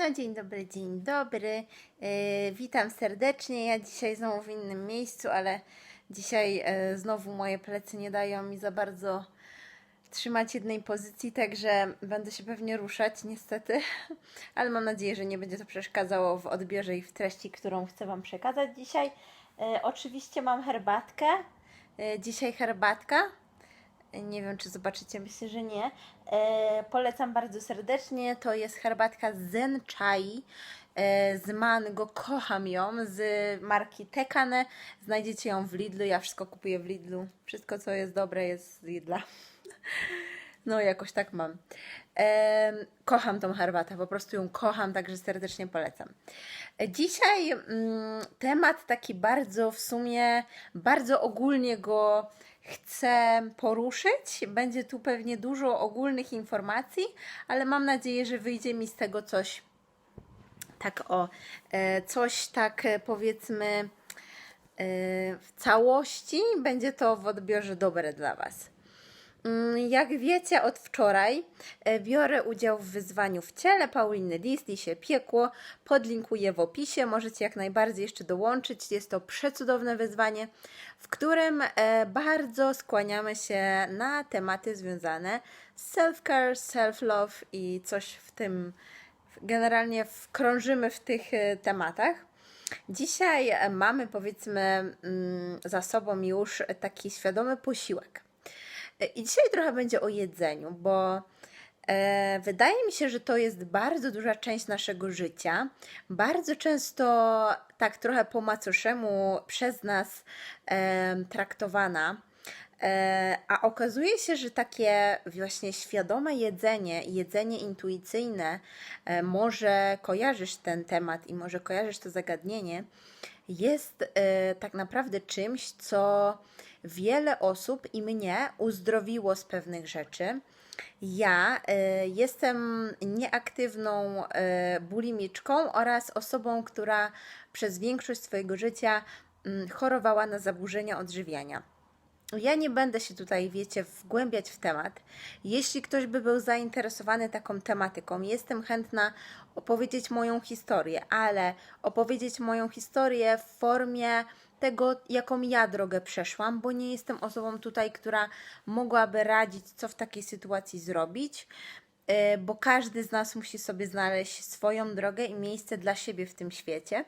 No dzień dobry, dzień dobry. E, witam serdecznie. Ja dzisiaj znowu w innym miejscu, ale dzisiaj e, znowu moje plecy nie dają mi za bardzo trzymać jednej pozycji, także będę się pewnie ruszać niestety, ale mam nadzieję, że nie będzie to przeszkadzało w odbiorze i w treści, którą chcę Wam przekazać dzisiaj. E, oczywiście mam herbatkę. E, dzisiaj herbatka. Nie wiem, czy zobaczycie, myślę, że nie. E, polecam bardzo serdecznie. To jest herbatka Zen Chai e, z mango. Kocham ją z marki Tekane. Znajdziecie ją w Lidlu. Ja wszystko kupuję w Lidlu. Wszystko, co jest dobre, jest z Lidla. No, jakoś tak mam. Em, kocham tą herbatę, po prostu ją kocham, także serdecznie polecam. E, Dzisiaj mm, temat taki bardzo w sumie, bardzo ogólnie go chcę poruszyć. Będzie tu pewnie dużo ogólnych informacji, ale mam nadzieję, że wyjdzie mi z tego coś tak o, e, coś tak e, powiedzmy e, w całości. Będzie to w odbiorze dobre dla Was. Mm, Jak wiecie, od wczoraj e, biorę udział w wyzwaniu w ciele Pauliny Disney się piekło. Podlinkuję w opisie. Możecie jak najbardziej jeszcze dołączyć. Jest to przecudowne wyzwanie, w którym e, bardzo skłaniamy się na tematy związane z self-care, self-love i coś w tym. Generalnie krążymy w tych e, tematach. Dzisiaj mamy powiedzmy mm, za sobą już taki świadomy posiłek. I dzisiaj trochę będzie o jedzeniu, bo e, wydaje mi się, że to jest bardzo duża część naszego życia. Bardzo często tak trochę po macoszemu przez nas e, traktowana. E, A okazuje się, że takie właśnie świadome jedzenie, jedzenie intuicyjne, może kojarzysz ten temat i może kojarzysz to zagadnienie, jest tak naprawdę czymś, co wiele osób i mnie uzdrowiło z pewnych rzeczy. Ja e, jestem nieaktywną e, bulimiczką oraz osobą, która przez większość swojego życia mm, chorowała na zaburzenia odżywiania. Ja nie będę się tutaj, wiecie, wgłębiać w temat. Jeśli ktoś by był zainteresowany taką tematyką, jestem chętna opowiedzieć moją historię, ale opowiedzieć moją historię w formie tego, jaką ja drogę przeszłam, bo nie jestem osobą tutaj, która mogłaby radzić, co w takiej sytuacji zrobić, e, bo każdy z nas musi sobie znaleźć swoją drogę i miejsce dla siebie w tym świecie.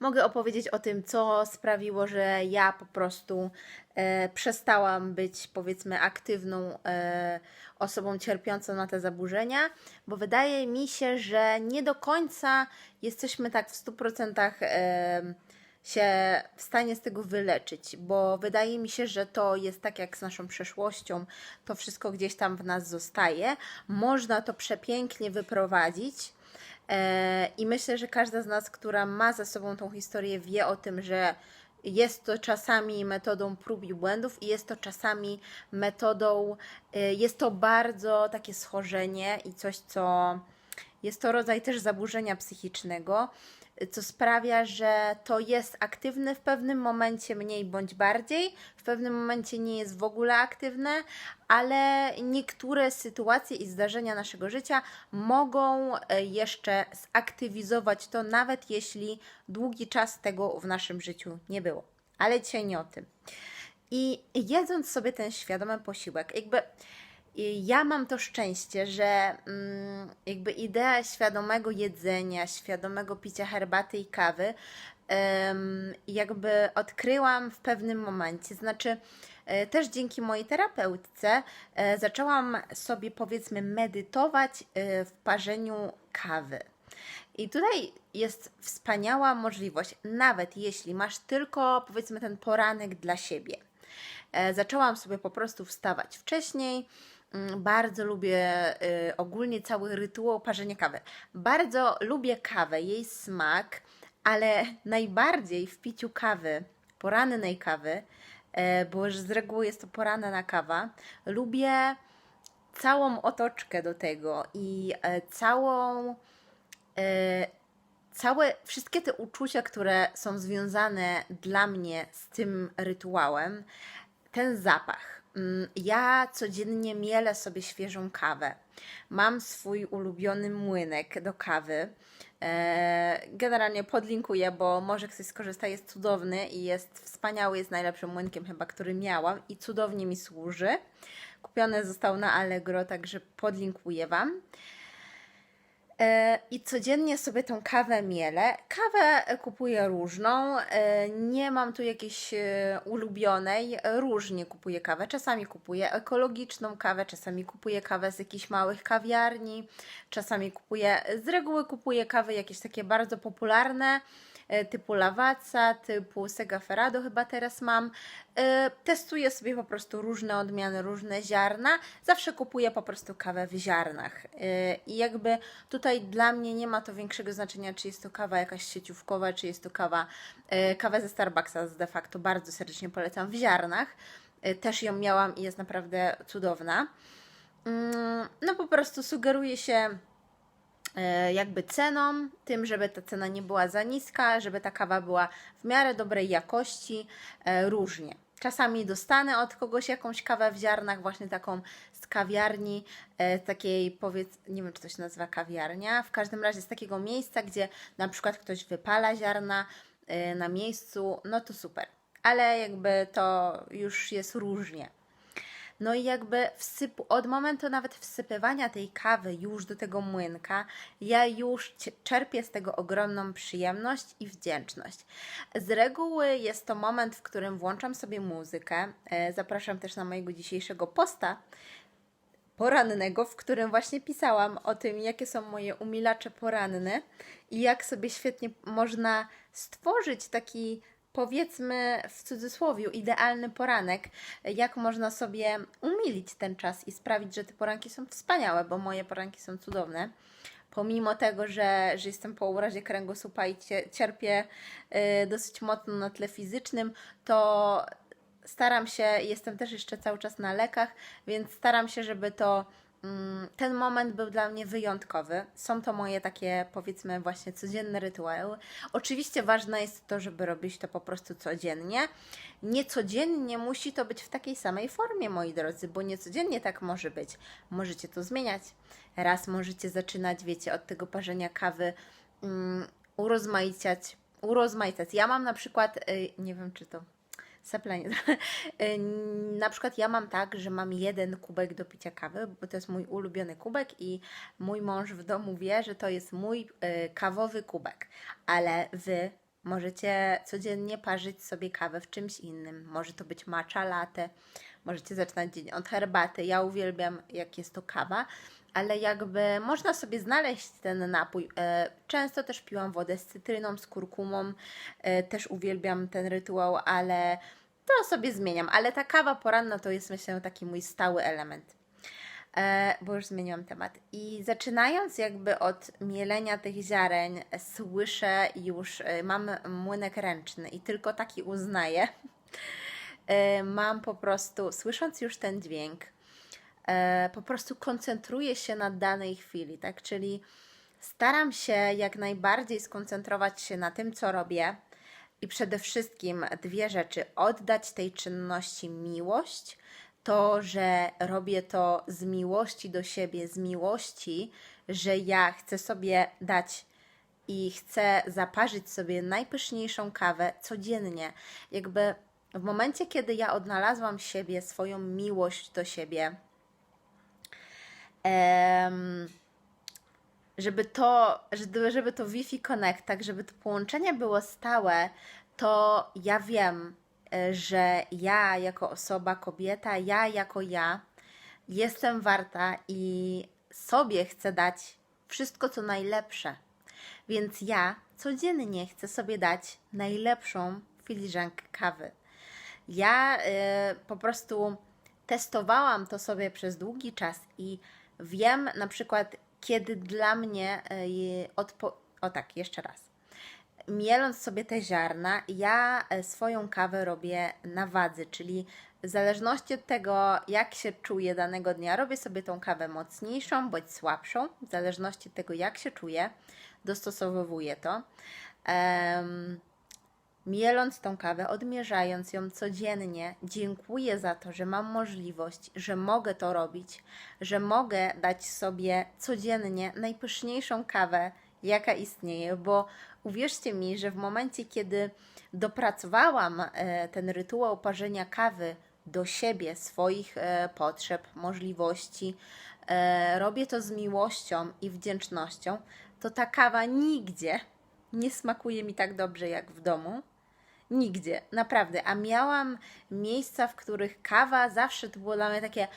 Mogę opowiedzieć o tym, co sprawiło, że ja po prostu e, przestałam być, powiedzmy, aktywną e, osobą cierpiącą na te zaburzenia, bo wydaje mi się, że nie do końca jesteśmy tak w 100% e, się w stanie z tego wyleczyć, bo wydaje mi się, że to jest tak jak z naszą przeszłością, to wszystko gdzieś tam w nas zostaje. Można to przepięknie wyprowadzić. E, I myślę, że każda z nas, która ma za sobą tą historię, wie o tym, że jest to czasami metodą prób i błędów, i jest to czasami metodą, e, jest to bardzo takie schorzenie i coś, co jest to rodzaj też zaburzenia psychicznego, co sprawia, że to jest aktywne w pewnym momencie mniej bądź bardziej, w pewnym momencie nie jest w ogóle aktywne, ale niektóre sytuacje i zdarzenia naszego życia mogą e, jeszcze zaktywizować to, nawet jeśli długi czas tego w naszym życiu nie było. Ale dzisiaj nie o tym. I jedząc sobie ten świadomy posiłek, jakby i ja mam to szczęście, że mm, jakby idea świadomego jedzenia, świadomego picia herbaty i kawy, jakby odkryłam w pewnym momencie. Znaczy, e, też dzięki mojej terapeutce e, zaczęłam sobie, powiedzmy, medytować e, w parzeniu kawy. I tutaj jest wspaniała możliwość, nawet jeśli masz tylko, powiedzmy, ten poranek dla siebie. Zaczęłam sobie po prostu wstawać wcześniej. Mm, Bardzo lubię y, ogólnie cały rytuał parzenia kawy. Bardzo lubię kawę, jej smak, ale najbardziej w piciu kawy, porannej kawy, e, bo już z reguły jest to poranna kawa, lubię całą otoczkę do tego i e, całą e, całe, wszystkie te uczucia, które są związane dla mnie z tym rytuałem, ten zapach. Mm, Ja codziennie mielę sobie świeżą kawę. mam swój ulubiony młynek do kawy. E, Generalnie podlinkuję, bo może ktoś skorzysta, jest cudowny i jest wspaniały, jest najlepszym młynkiem chyba, który miałam i cudownie mi służy. Kupiony został na Allegro, także podlinkuję Wam. I codziennie sobie tą kawę mielę. Kawę kupuję różną. e, Nie mam tu jakiejś e, ulubionej. Różnie kupuję kawę. Czasami kupuję ekologiczną kawę, czasami kupuję kawę z jakichś małych kawiarni, czasami kupuję, z reguły kupuję kawy jakieś takie bardzo popularne, typu Lavazza, typu Segaferado chyba teraz mam. E, Testuję sobie po prostu różne odmiany, różne ziarna. Zawsze kupuję po prostu kawę w ziarnach. E, I jakby tutaj dla mnie nie ma to większego znaczenia, czy jest to kawa jakaś sieciówkowa, czy jest to kawa, e, kawa ze Starbucksa de facto bardzo serdecznie polecam w ziarnach. E, Też ją miałam i jest naprawdę cudowna. Mm, No po prostu sugeruje się e, jakby ceną, tym, żeby ta cena nie była za niska, żeby ta kawa była w miarę dobrej jakości, e, różnie. Czasami dostanę od kogoś jakąś kawę w ziarnach, właśnie taką z kawiarni, e, takiej powiedz, nie wiem czy to się nazywa kawiarnia, w każdym razie z takiego miejsca, gdzie na przykład ktoś wypala ziarna e, na miejscu, no to super. Ale jakby to już jest różnie. No i jakby od momentu nawet wsypywania tej kawy już do tego młynka, ja już czerpię z tego ogromną przyjemność i wdzięczność. Z reguły jest to moment, w którym włączam sobie muzykę. E, Zapraszam też na mojego dzisiejszego posta porannego, w którym właśnie pisałam o tym, jakie są moje umilacze poranne i jak sobie świetnie można stworzyć taki powiedzmy w cudzysłowie idealny poranek, jak można sobie umilić ten czas i sprawić, że te poranki są wspaniałe, bo moje poranki są cudowne. Pomimo tego, że, że jestem po urazie kręgosłupa i cie, cierpię y, dosyć mocno na tle fizycznym, to staram się, jestem też jeszcze cały czas na lekach, więc staram się, żeby to ten moment był dla mnie wyjątkowy. Są to moje takie, powiedzmy, właśnie codzienne rytuały. Oczywiście ważne jest to, żeby robić to po prostu codziennie. Nie codziennie musi to być w takiej samej formie, moi drodzy, bo nie codziennie tak może być. Możecie to zmieniać. Raz możecie zaczynać, wiecie, od tego parzenia kawy, mm, urozmaicać, urozmaicać. Ja mam na przykład, y, nie wiem czy to Seplenie. Na przykład ja mam tak, że mam jeden kubek do picia kawy, bo to jest mój ulubiony kubek i mój mąż w domu wie, że to jest mój y, kawowy kubek, ale wy możecie codziennie parzyć sobie kawę w czymś innym. Może to być matcha latte, możecie zaczynać dzień od herbaty. Ja uwielbiam jak jest to kawa, ale jakby można sobie znaleźć ten napój. E, Często też piłam wodę z cytryną, z kurkumą, E, też uwielbiam ten rytuał, ale to sobie zmieniam. Ale ta kawa poranna to jest myślę taki mój stały element. E, bo już zmieniłam temat. I zaczynając jakby od mielenia tych ziaren, e, słyszę już, e, mam młynek ręczny i tylko taki uznaję. E, mam po prostu, słysząc już ten dźwięk, e, po prostu koncentruję się na danej chwili, tak? Czyli staram się jak najbardziej skoncentrować się na tym, co robię i przede wszystkim dwie rzeczy: oddać tej czynności miłość, to, że robię to z miłości do siebie, z miłości, że ja chcę sobie dać i chcę zaparzyć sobie najpyszniejszą kawę codziennie. Jakby w momencie, kiedy ja odnalazłam siebie, swoją miłość do siebie, em, żeby to, żeby, żeby to Wi-Fi Connect, tak, żeby to połączenie było stałe, to ja wiem, e, że ja jako osoba, kobieta, ja jako ja jestem warta i sobie chcę dać wszystko, co najlepsze. Więc ja codziennie chcę sobie dać najlepszą filiżankę kawy. Ja y, po prostu testowałam to sobie przez długi czas i wiem na przykład, kiedy dla mnie y, odpo... O tak, jeszcze raz. Mieląc sobie te ziarna, ja e, swoją kawę robię na wadzy, czyli w zależności od tego, jak się czuję danego dnia, robię sobie tą kawę mocniejszą bądź słabszą, w zależności od tego, jak się czuję, dostosowuję to. Em, mieląc tą kawę, odmierzając ją codziennie, dziękuję za to, że mam możliwość, że mogę to robić, że mogę dać sobie codziennie najpyszniejszą kawę, jaka istnieje, bo uwierzcie mi, że w momencie, kiedy dopracowałam e, ten rytuał parzenia kawy do siebie, swoich e, potrzeb, możliwości, e, robię to z miłością i wdzięcznością, to ta kawa nigdzie nie smakuje mi tak dobrze jak w domu. Nigdzie, naprawdę. A miałam miejsca, w których kawa zawsze to było dla mnie takie,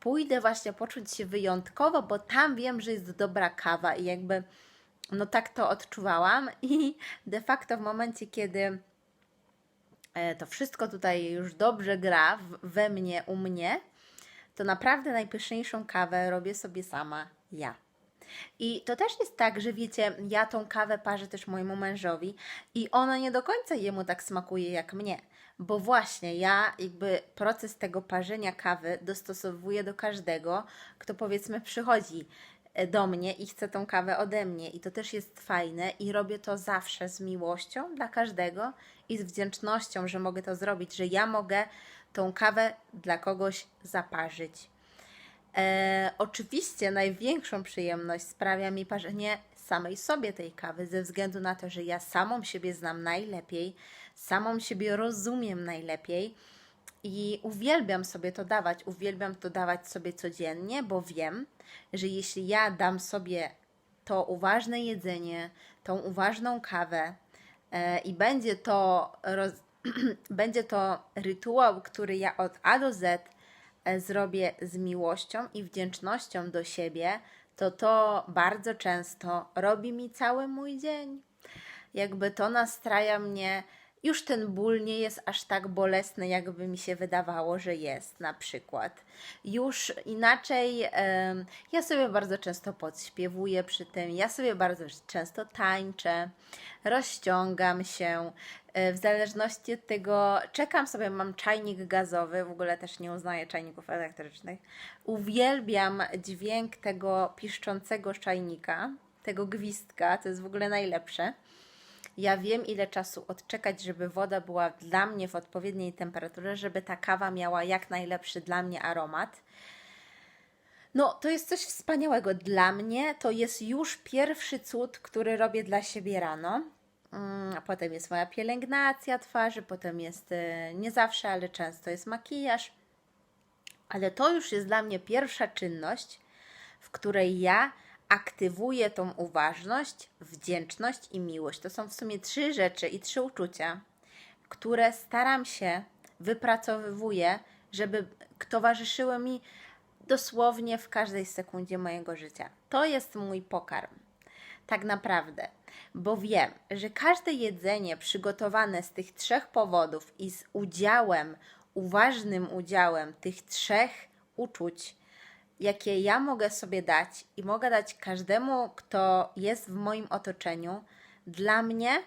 pójdę właśnie poczuć się wyjątkowo, bo tam wiem, że jest dobra kawa i jakby, no tak to odczuwałam i de facto w momencie, kiedy e, to wszystko tutaj już dobrze gra we mnie, u mnie, to naprawdę najpyszniejszą kawę robię sobie sama ja. I to też jest tak, że wiecie, ja tą kawę parzę też mojemu mężowi i ona nie do końca jemu tak smakuje jak mnie. Bo właśnie ja jakby proces tego parzenia kawy dostosowuję do każdego, kto powiedzmy przychodzi e, do mnie i chce tą kawę ode mnie. I to też jest fajne i robię to zawsze z miłością dla każdego i z wdzięcznością, że mogę to zrobić, że ja mogę tą kawę dla kogoś zaparzyć. E, oczywiście największą przyjemność sprawia mi parzenie samej sobie tej kawy, ze względu na to, że ja samą siebie znam najlepiej, samą siebie rozumiem najlepiej i uwielbiam sobie to dawać. Uwielbiam to dawać sobie codziennie, bo wiem, że jeśli ja dam sobie to uważne jedzenie, tą uważną kawę e, i będzie to, roz... będzie to rytuał, który ja od A do Z zrobię z miłością i wdzięcznością do siebie, to to bardzo często robi mi cały mój dzień. Jakby to nastraja mnie, już ten ból nie jest aż tak bolesny, jakby mi się wydawało, że jest na przykład. Już inaczej, ja sobie bardzo często podśpiewuję przy tym, ja sobie bardzo często tańczę, rozciągam się, e, w zależności od tego, czekam sobie, mam czajnik gazowy, w ogóle też nie uznaję czajników elektrycznych. Uwielbiam dźwięk tego piszczącego czajnika, tego gwizdka, to jest w ogóle najlepsze. Ja wiem, ile czasu odczekać, żeby woda była dla mnie w odpowiedniej temperaturze, żeby ta kawa miała jak najlepszy dla mnie aromat. No, to jest coś wspaniałego. Dla mnie to jest już pierwszy cud, który robię dla siebie rano. Mm, a Potem jest moja pielęgnacja twarzy, potem jest e, nie zawsze, ale często jest makijaż. Ale to już jest dla mnie pierwsza czynność, w której ja aktywuję tą uważność, wdzięczność i miłość. To są w sumie trzy rzeczy i trzy uczucia, które staram się wypracowywuję, żeby towarzyszyły mi dosłownie w każdej sekundzie mojego życia. To jest mój pokarm. Tak naprawdę, bo wiem, że każde jedzenie przygotowane z tych trzech powodów i z udziałem, uważnym udziałem tych trzech uczuć, jakie ja mogę sobie dać i mogę dać każdemu, kto jest w moim otoczeniu, dla mnie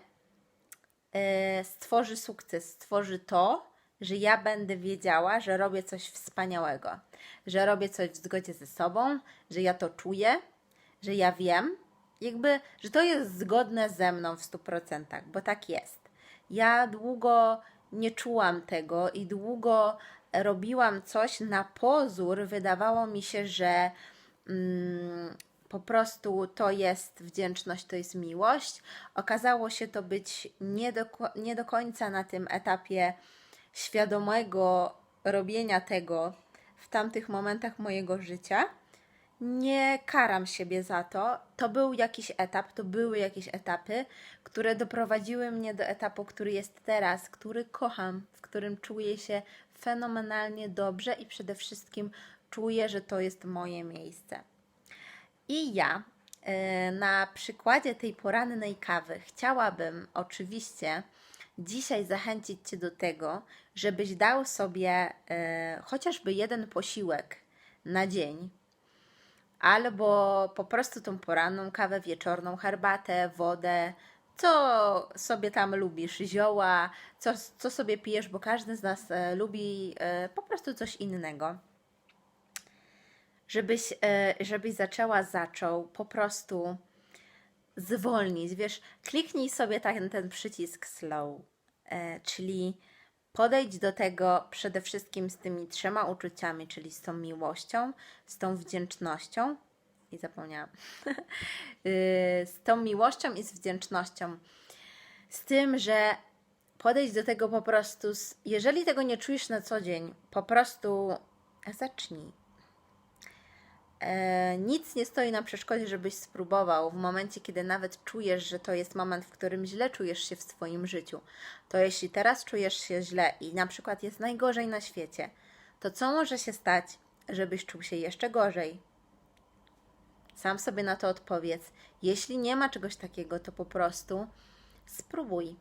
e, stworzy sukces, stworzy to, że ja będę wiedziała, że robię coś wspaniałego, że robię coś w zgodzie ze sobą, że ja to czuję, że ja wiem, jakby, że to jest zgodne ze mną w 100%, bo tak jest. Ja długo nie czułam tego i długo robiłam coś na pozór. Wydawało mi się, że mm, po prostu to jest wdzięczność, to jest miłość. Okazało się to być nie do, nie do końca na tym etapie świadomego robienia tego w tamtych momentach mojego życia. Nie karam siebie za to. To był jakiś etap, to były jakieś etapy, które doprowadziły mnie do etapu, który jest teraz, który kocham, w którym czuję się fenomenalnie dobrze i przede wszystkim czuję, że to jest moje miejsce. I ja e, na przykładzie tej porannej kawy chciałabym oczywiście dzisiaj zachęcić Cię do tego, żebyś dał sobie e, chociażby jeden posiłek na dzień, albo po prostu tą poranną kawę, wieczorną herbatę, wodę, co sobie tam lubisz, zioła, co, co sobie pijesz, bo każdy z nas e, lubi e, po prostu coś innego żebyś, e, żebyś zaczęła, zaczął po prostu zwolnić. Wiesz, kliknij sobie ten, ten przycisk slow. E, czyli podejdź do tego przede wszystkim z tymi trzema uczuciami, czyli z tą miłością, z tą wdzięcznością i zapomniałam. Y, z tą miłością i z wdzięcznością. Z tym, że podejdź do tego po prostu, z, jeżeli tego nie czujesz na co dzień, po prostu zacznij. E, nic nie stoi na przeszkodzie, żebyś spróbował w momencie, kiedy nawet czujesz, że to jest moment, w którym źle czujesz się w swoim życiu. To jeśli teraz czujesz się źle i na przykład jest najgorzej na świecie, to co może się stać, żebyś czuł się jeszcze gorzej? Sam sobie na to odpowiedz. Jeśli nie ma czegoś takiego, to po prostu spróbuj.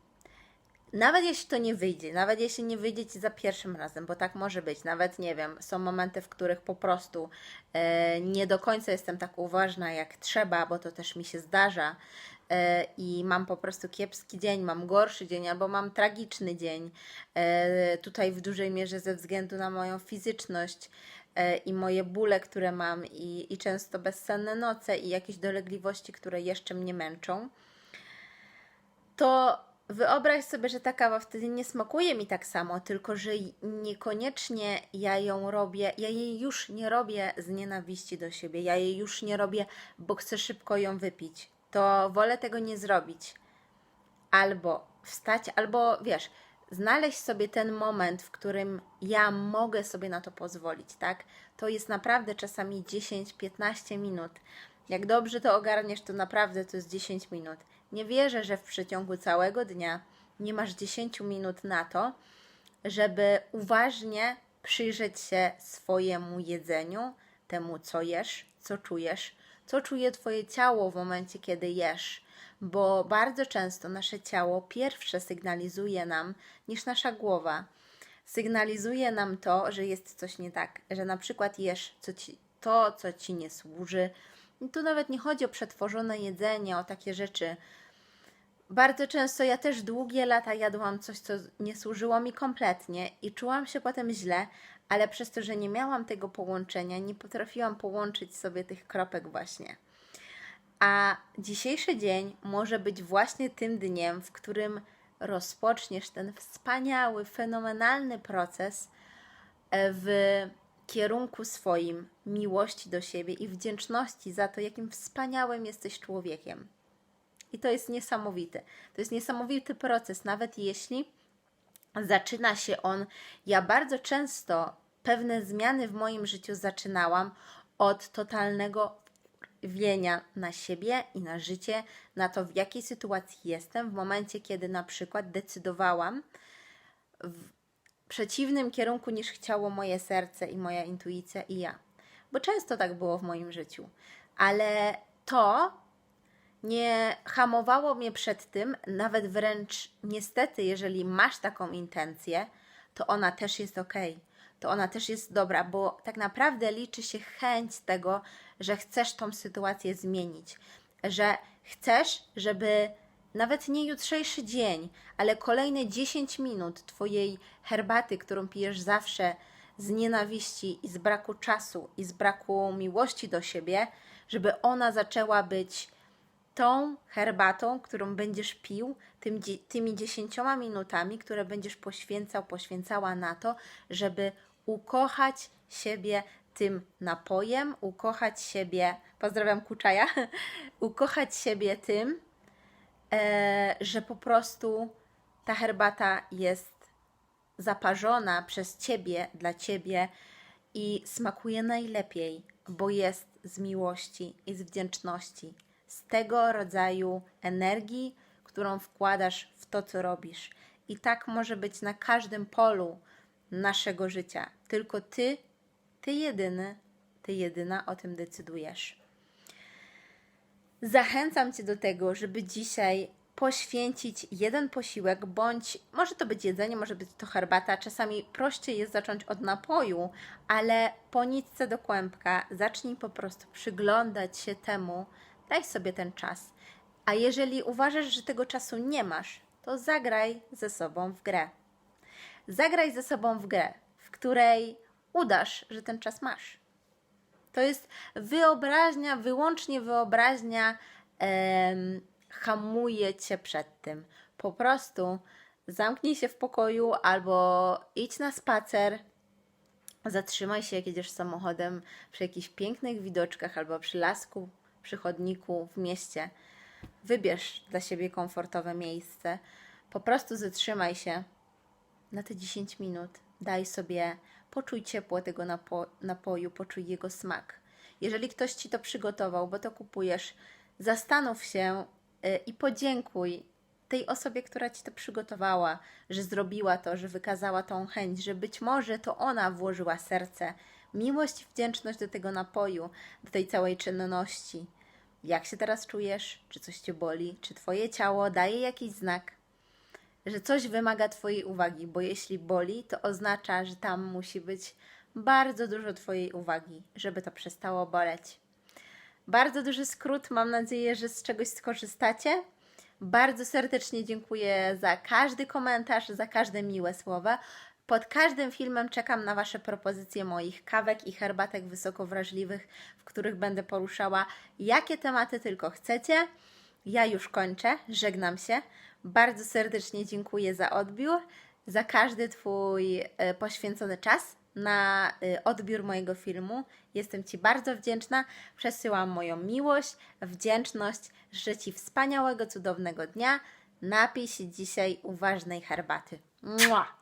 Nawet jeśli to nie wyjdzie, nawet jeśli nie wyjdzie ci za pierwszym razem, bo tak może być, nawet nie wiem, są momenty, w których po prostu e, nie do końca jestem tak uważna jak trzeba, bo to też mi się zdarza e, i mam po prostu kiepski dzień, mam gorszy dzień albo mam tragiczny dzień, e, tutaj w dużej mierze ze względu na moją fizyczność i moje bóle, które mam i, i często bezsenne noce i jakieś dolegliwości, które jeszcze mnie męczą to wyobraź sobie, że ta kawa wtedy nie smakuje mi tak samo, tylko że niekoniecznie ja ją robię, ja jej już nie robię z nienawiści do siebie, ja jej już nie robię, bo chcę szybko ją wypić. To wolę tego nie zrobić. Albo wstać, albo wiesz, znaleźć sobie ten moment, w którym ja mogę sobie na to pozwolić, tak? To jest naprawdę czasami 10-15 minut. Jak dobrze to ogarniesz, to naprawdę to jest 10 minut. Nie wierzę, że w przeciągu całego dnia nie masz 10 minut na to, żeby uważnie przyjrzeć się swojemu jedzeniu, temu co jesz, co czujesz, co czuje Twoje ciało w momencie, kiedy jesz, bo bardzo często nasze ciało pierwsze sygnalizuje nam niż nasza głowa. Sygnalizuje nam to, że jest coś nie tak, że na przykład jesz co ci, to, co ci nie służy. I tu nawet nie chodzi o przetworzone jedzenie, o takie rzeczy. Bardzo często ja też długie lata jadłam coś, co nie służyło mi kompletnie i czułam się potem źle, ale przez to, że nie miałam tego połączenia, nie potrafiłam połączyć sobie tych kropek właśnie. A dzisiejszy dzień może być właśnie tym dniem, w którym rozpoczniesz ten wspaniały, fenomenalny proces e, w kierunku swoim miłości do siebie i wdzięczności za to, jakim wspaniałym jesteś człowiekiem. I to jest niesamowite. To jest niesamowity proces, nawet jeśli zaczyna się on. Ja bardzo często pewne zmiany w moim życiu zaczynałam od totalnego wienia na siebie i na życie, na to, w jakiej sytuacji jestem, w momencie, kiedy na przykład decydowałam w przeciwnym kierunku niż chciało moje serce i moja intuicja i ja. Bo często tak było w moim życiu. Ale to nie hamowało mnie przed tym, nawet wręcz niestety, jeżeli masz taką intencję, to ona też jest ok, to ona też jest dobra, bo tak naprawdę liczy się chęć tego, że chcesz tą sytuację zmienić, że chcesz, żeby nawet nie jutrzejszy dzień, ale kolejne 10 minut Twojej herbaty, którą pijesz zawsze z nienawiści i z braku czasu i z braku miłości do siebie, żeby ona zaczęła być tą herbatą, którą będziesz pił, tym, tymi dziesięcioma minutami, które będziesz poświęcał, poświęcała na to, żeby ukochać siebie tym napojem, ukochać siebie, pozdrawiam Kuczaja, ukochać siebie tym, e, że po prostu ta herbata jest zaparzona przez Ciebie, dla Ciebie i smakuje najlepiej, bo jest z miłości i z wdzięczności z tego rodzaju energii, którą wkładasz w to, co robisz. I tak może być na każdym polu naszego życia. Tylko ty, ty jedyny, ty jedyna o tym decydujesz. Zachęcam Cię do tego, żeby dzisiaj poświęcić jeden posiłek, bądź może to być jedzenie, może być to herbata. Czasami prościej jest zacząć od napoju, ale po nitce do kłębka zacznij po prostu przyglądać się temu, Daj sobie ten czas. A jeżeli uważasz, że tego czasu nie masz, to zagraj ze sobą w grę. Zagraj ze sobą w grę, w której udasz, że ten czas masz. To jest wyobraźnia, wyłącznie wyobraźnia em, hamuje cię przed tym. Po prostu zamknij się w pokoju albo idź na spacer. Zatrzymaj się, jak jedziesz samochodem przy jakichś pięknych widoczkach albo przy lasku, przy chodniku w mieście. Wybierz dla siebie komfortowe miejsce. Po prostu zatrzymaj się na te 10 minut. Daj sobie, poczuj ciepło tego napo- napoju, poczuj jego smak. Jeżeli ktoś ci to przygotował, bo to kupujesz, zastanów się y, i podziękuj tej osobie, która ci to przygotowała, że zrobiła to, że wykazała tą chęć, że być może to ona włożyła serce, miłość i wdzięczność do tego napoju, do tej całej czynności. Jak się teraz czujesz? Czy coś cię boli? Czy twoje ciało daje jakiś znak? Że coś wymaga Twojej uwagi, bo jeśli boli, to oznacza, że tam musi być bardzo dużo Twojej uwagi, żeby to przestało boleć. Bardzo duży skrót, mam nadzieję, że z czegoś skorzystacie. Bardzo serdecznie dziękuję za każdy komentarz, za każde miłe słowa. Pod każdym filmem czekam na Wasze propozycje moich kawek i herbatek wysoko wrażliwych, w których będę poruszała jakie tematy tylko chcecie. Ja już kończę, żegnam się. Bardzo serdecznie dziękuję za odbiór, za każdy Twój e, poświęcony czas na e, odbiór mojego filmu. Jestem Ci bardzo wdzięczna. Przesyłam moją miłość, wdzięczność. Życzę Ci wspaniałego, cudownego dnia. Napij się dzisiaj uważnej herbaty. Mua!